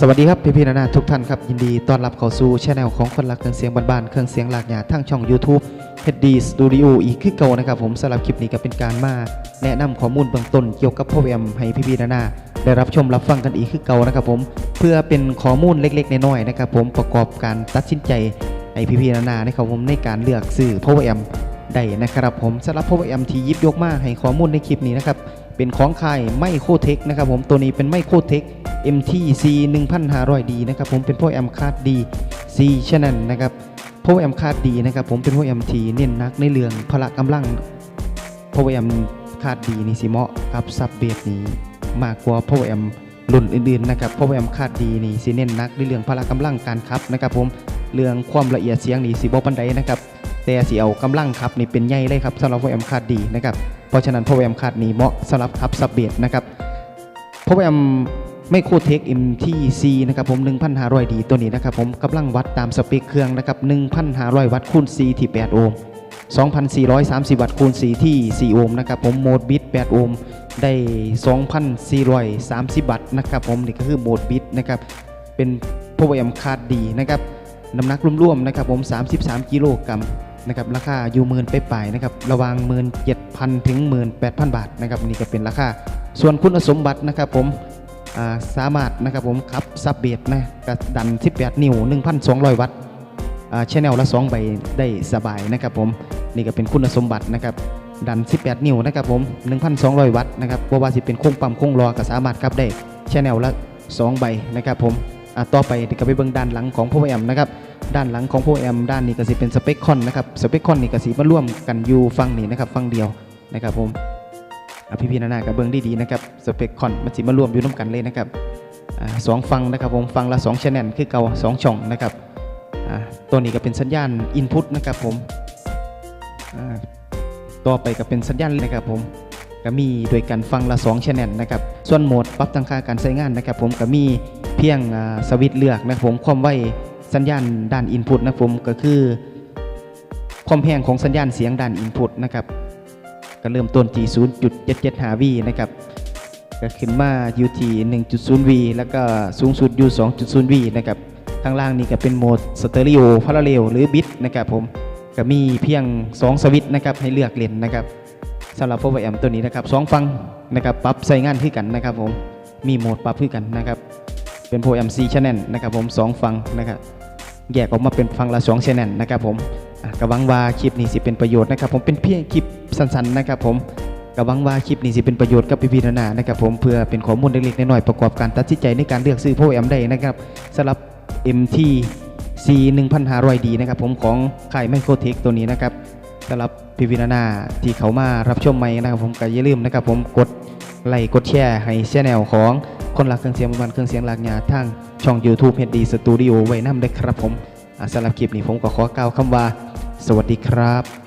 สวัสดีครับพี่พี่ๆนานาทุกท่านครับยินดีต้อนรับเข้าสู่ช่องของคนรักเครื่องเสียงบ้านๆเครื่องเสียงหลากหยาทั้งช่อง YouTube HD Studio อีกคือเก่านะครับผมสำหรับคลิปนี้ก็เป็นการมาแนะนำข้อมูลเบื้องต้นเกี่ยวกับพ่อแอมให้พี่พี่ๆนานาได้รับชมรับฟังกันอีกคือเก่านะครับผมเพื่อเป็นข้อมูลเล็กๆน้อยๆนะครับผมประกอบการตัดสินใจให้พี่พี่ๆนานานะครับผมในการเลือกซื้อพ่อแอมได้นะครับผมสำหรับพ่อแอมที่ยิบยกมาให้ข้อมูลในคลิปนี้นะครับเป็นของค่ายไมโครเทคนะครับผมตัวนี้เป็นไมโครเทค MTC 1500D นะครับผมเป็นพวกแอมคาดดี C ฉะนั้นนะครับพวกแอมคาดดีนะครับผมเป็นพวก MT เน้นนักในเรื่องพละกำลังพวกแอมคาดดีนี่สิเหมาะกับซับเบสนี้มากกว่าพวกแอมรุ่นอื่นๆนะครับพวกแอมคาดดีนี่สิเน้นนักในเรื่องพละกำลังการขับนะครับผมเรื่องความละเอียดเสียงนี่สิบ่ปันใดนะครับแต่สิเอากำลังขับนี่เป็นใหญ่เลยครับสำหรับพวกแอมคาดดีนะครับเพราะฉะนั้นพวกแอมคาดนี้เหมาะสำหรับขับซับเบสนะครับพบแอม ไม่โคเทค MTC นะครับผม1,500ดีตัวนี้นะครับผมกำลังวัดตามสเปคเครื่องนะครับ1,500 วัตต์คูณ C ที่ 8 โอห์ม2,430 วัตต์คูณ C ที่ 4 โอห์มนะครับผมโหมดบิต 8 โอห์มได้ 2,430 วัตต์นะครับผมนี่ก็คือโหมดบิตนะครับเป็นพวกแอมคาดดีนะครับน้ำหนักรวมๆนะครับผม 33 กิโลกรัมนะครับราคาอยู่หมื่นไปไปนะครับระหว่าง17,000ถึง18,000บาทนะครับนี่ก็เป็นราคาส่วนคุณสมบัตินะครับผม สามารถนะครับผมขับซับเบสนะกับดัน 18 นิ้ว 1,200 วัตต์ชแนลละ 2 ใบได้สบายนะครับผมนี่ก็เป็นคุณสมบัตินะครับดัน 18 นิ้วนะครับผม 1,200 วัตต์นะครับเพราะว่าสิเป็นโค้งปั๊มโค้งรอก็สามารถขับได้ชแนลละ 2 ใบนะครับผมต่อไปก็ไปเบิ่งด้านหลังของพ่อแอมนะครับด้านหลังของพ่อแอมด้านนี้ก็สิเป็นสเปคคอนนะครับสเปคคอนนี่ก็สิมาร่วมกันอยู่ฟังนี่นะครับฟังเดียวนะครับผม พี่พี่นานากับเบิ้งดีๆนะครับสเปคคอนมันสิมารวมอยู่น้ำกันเลยนะครับอสองฟังนะครับผมฟังละ2ชแนลคือเก่าสองช่องนะครับตัวนี้ก็เป็นสัญญาณอินพุตนะครับผมต่อไปก็เป็นสัญญาณนะครับผมก็มีโดยการฟังละ2ชแนลนะครับส่วนโหมดปรับตั้งค่าการใช้งานนะครับผมก็มีเพียงสวิตช์เลือกนะครับผมความไวสัญญาณด้านอินพุตนะครับผมก็คือความแห้งของสัญญาณเสียงด้านอินพุตนะครับ ก็เริ่มต้นที่ 0.775V นะครับก็ขึ้นมาอยู่ที่ 1.0V แล้วก็สูงสุดอยู่ 2.0V นะครับข้างล่างนี่ก็เป็นโหมดสเตอริโอพาราเรลหรือบิตนะครับผมก็มีเพียง 2 สวิตช์นะครับให้เลือกเล่นนะครับสำหรับ power amp ตัวนี้นะครับสองฟังนะครับปรับใส่งานที่กันนะครับผมมีโหมดปรับที่กันนะครับเป็น power amp C channel นะครับผมสองฟังนะครับแยกออกมาเป็นฟังละ2 channel นะครับผม อะวังว่าคลิปนี้สิเป็นประโยชน์นะครับผมเป็นเพียงคลิปสั้นๆนะครับผมก็หวังว่าคลิปนี้สิเป็นประโยชน์กับพี่ๆนานานะครับผมเพื่อเป็นข้อมูลเล็กๆน้อยๆประกอบการตัดสินใจในการเลือกซื้อโพแอมได้นะครับสำหรับ MT C 1500D นะครับผมของค่ายไมโครเทคตัวนี้นะครับสำหรับพี่ๆนานาที่เขามารับชมใหม่นะครับผมก็อย่าลืมนะครับผมกดไลค์กดแชร์ให้ชแนลของคนรักเครื่องเสียงบ้านเครื่องเสียงหลากยาทางช่อง YouTube HD Studio ไว้นำได้ครับผม สำหรับคลิปนี้ผมก็ขอกล่าวคำว่า สวัสดีครับ